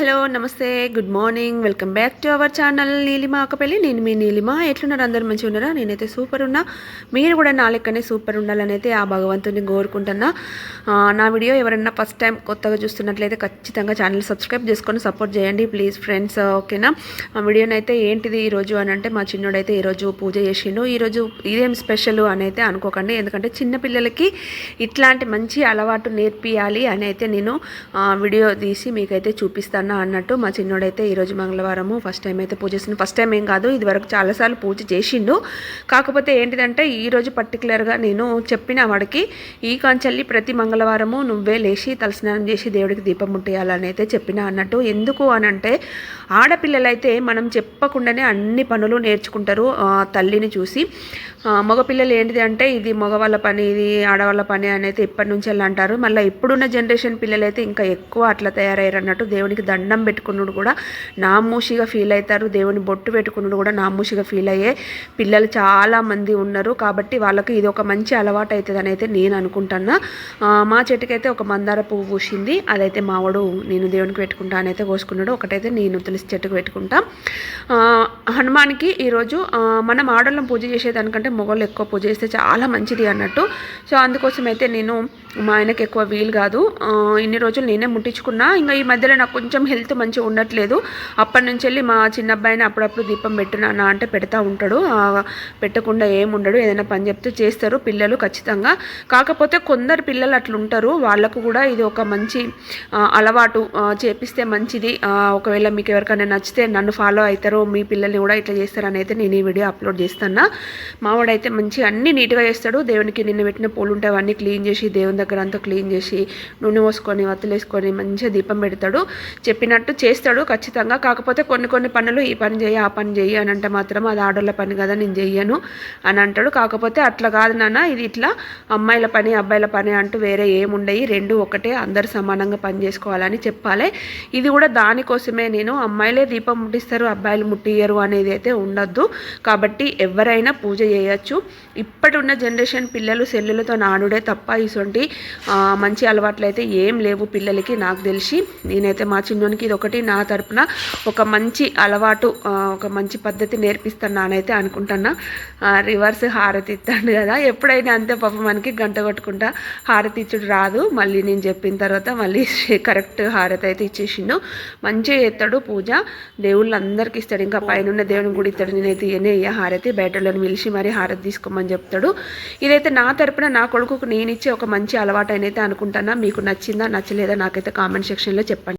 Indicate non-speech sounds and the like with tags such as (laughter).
Hello నమస్తే good morning welcome back to our channel Neelima Okapalli నేను మీ నీలిమ ఎట్లున్నారు? అందరు మంచిగా ఉన్నారా? నేనైతే సూపర్ ఉన్నా. మీరు కూడా నా లెక్కనే సూపర్ ఉండాలని అయితే ఆ భగవంతుని కోరుకుంటున్నా. నా వీడియో ఎవరైనా ఫస్ట్ టైం కొత్తగా చూస్తున్నట్లయితే ఖచ్చితంగా ఛానల్ సబ్స్క్రైబ్ చేసుకొని సపోర్ట్ చేయండి. ప్లీజ్ ఫ్రెండ్స్ ఓకేనా ఆ వీడియోని అయితే ఏంటిది ఈరోజు అని అంటే మా చిన్నోడైతే ఈరోజు పూజ చేసిండు. ఈరోజు ఇదేం స్పెషల్ అని అయితే అనుకోకండి. ఎందుకంటే చిన్నపిల్లలకి ఇట్లాంటి మంచి అలవాటు నేర్పియాలి అని అయితే నేను వీడియో తీసి మీకైతే చూపిస్తాను. అన్నట్టు మా చిన్నోడైతే ఈరోజు మంగళవారము ఫస్ట్ టైం అయితే పూజ చేసిండు. ఫస్ట్ టైం ఏం కాదు ఇది వరకు చాలాసార్లు పూజ చేసిండు. కాకపోతే ఏంటిదంటే ఈరోజు పర్టికులర్గా నేను చెప్పిన వాడికి ఈ కాంచెల్లి ప్రతి మంగళవారము నువ్వే లేచి తలస్నానం చేసి దేవుడికి దీపం ముట్టేయాలని అయితే చెప్పిన అన్నట్టు. ఎందుకు అని అంటే ఆడపిల్లలైతే మనం చెప్పకుండానే అన్ని పనులు నేర్చుకుంటారు తల్లిని చూసి. మగపిల్లలు ఏంటిది అంటే ఇది మగవాళ్ళ పని ఇది ఆడవాళ్ళ పని అనేది ఎప్పటి ఇప్పటి నుంచి వెళ్ళి అంటారు. మళ్ళీ ఇప్పుడున్న జనరేషన్ పిల్లలైతే ఇంకా ఎక్కువ అట్లా తయారయ్యారు అన్నట్టు దేవునికి దండం పెట్టుకున్నాడు కూడా. నామూషిగా ఫీల్ అవుతారు. దేవుని బొట్టు పెట్టుకున్నాడు కూడా నామూషిగా ఫీల్ అయ్యే పిల్లలు చాలామంది ఉన్నారు. కాబట్టి వాళ్ళకి ఇది ఒక మంచి అలవాటు అవుతుందని అయితే నేను అనుకుంటున్నా. మా చెట్టుకైతే ఒక మందార పువ్వు పూసింది. అదైతే మావాడు నేను దేవునికి పెట్టుకుంటా అని అయితే కోసుకున్నాడు. ఒకటైతే నేను తులసి చెట్టుకు పెట్టుకుంటా. హనుమాన్కి ఈరోజు మనం ఆడోళ్ళం పూజ చేసేదానికంటే మొగోళ్ళు ఎక్కువ పూజ చేస్తే చాలా మంచిది అన్నట్టు. సో అందుకోసం అయితే నేను మా ఆయనకి ఎక్కువ వీలు కాదు. ఇన్ని రోజులు నేనే ముట్టించుకున్నా. ఇంకా ఈ మధ్యలో నాకు కొంచెం హెల్త్ మంచిగా ఉండట్లేదు. అప్పటి నుంచి వెళ్ళి మా చిన్న అబ్బాయిని అప్పుడప్పుడు దీపం పెట్టునా అంటే పెడతా ఉంటాడు. పెట్టకుండా ఏముండడు ఏదైనా పని చెప్తే చేస్తారు పిల్లలు ఖచ్చితంగా. కాకపోతే కొందరు పిల్లలు అట్లుంటారు వాళ్ళకు కూడా ఇది ఒక మంచి అలవాటు చేపిస్తే మంచిది. ఒకవేళ మీకు ఎవరికైనా నచ్చితే నన్ను ఫాలో అవుతారో మీ పిల్లల్ని కూడా ఇట్లా చేస్తారని అయితే నేను ఈ వీడియో అప్లోడ్ చేస్తాను మావాడైతే మంచిగా అన్ని నీట్గా చేస్తాడు. దేవునికి నిన్న పెట్టిన పూలు ఉంటే అవన్నీ క్లీన్ చేసి దేవుని దగ్గర అంతా క్లీన్ చేసి నూనె పోసుకొని వత్తులేసుకొని మంచిగా దీపం పెడతాడు. చెప్పినట్టు చేస్తాడు ఖచ్చితంగా. కాకపోతే కొన్ని కొన్ని పనులు ఈ పని చేయి ఆ పని చేయి అని అంటే మాత్రం అది ఆడోళ్ళ పని కదా నేను చెయ్యను అని అంటాడు. కాకపోతే అట్లా కాదు నాన్న ఇది ఇట్లా అమ్మాయిల పని అబ్బాయిల పని అంటూ వేరే ఏముండయి. రెండు ఒకటే అందరు సమానంగా పని చేసుకోవాలని చెప్పాలి. ఇది కూడా దానికోసమే. నేను అమ్మాయిలే దీపం ముట్టిస్తారు అబ్బాయిలు ముట్టియ్యరు అనేది అయితే ఉండొద్దు. కాబట్టి ఎవరైనా పూజ చేయొచ్చు. ఇప్పటి ఉన్న జనరేషన్ పిల్లలు సెల్లులతో నాడుడే తప్ప ఇటువంటి మంచి అలవాట్లు అయితే ఏం లేవు పిల్లలకి నాకు తెలిసి. నేనైతే మా చిన్నోనికి ఇది ఒకటి నా తరపున ఒక మంచి అలవాటు ఒక మంచి పద్ధతి నేర్పిస్తున్నానైతే అనుకుంటున్నా. రివర్స్ హారతి ఇస్తాను కదా. ఎప్పుడైనా అంతే పాప మనకి గంట కొట్టుకుంటా హారతి ఇచ్చుడు రాదు. మళ్ళీ నేను చెప్పిన తర్వాత మళ్ళీ (laughs) కరెక్ట్ హారతి అయితే ఇచ్చేసిండు. మంచిగా చేస్తాడు పూజ. దేవుళ్ళు అందరికి ఇస్తాడు. ఇంకా పైన ఉన్న దేవుని గుడి ఇస్తాడు. నేనైతే ఏనే ఇయ్య హారతి. బయటలోని పిలిచి మరీ హారతి తీసుకోమని చెప్తాడు. ఇదైతే నా తరపున నా కొడుకుకు నేను ఇచ్చే ఒక మంచి అలవాటు అయితే అనుకుంటున్నా. మీకు నచ్చిందా నచ్చలేదా నాకైతే కామెంట్ సెక్షన్లో చెప్పండి.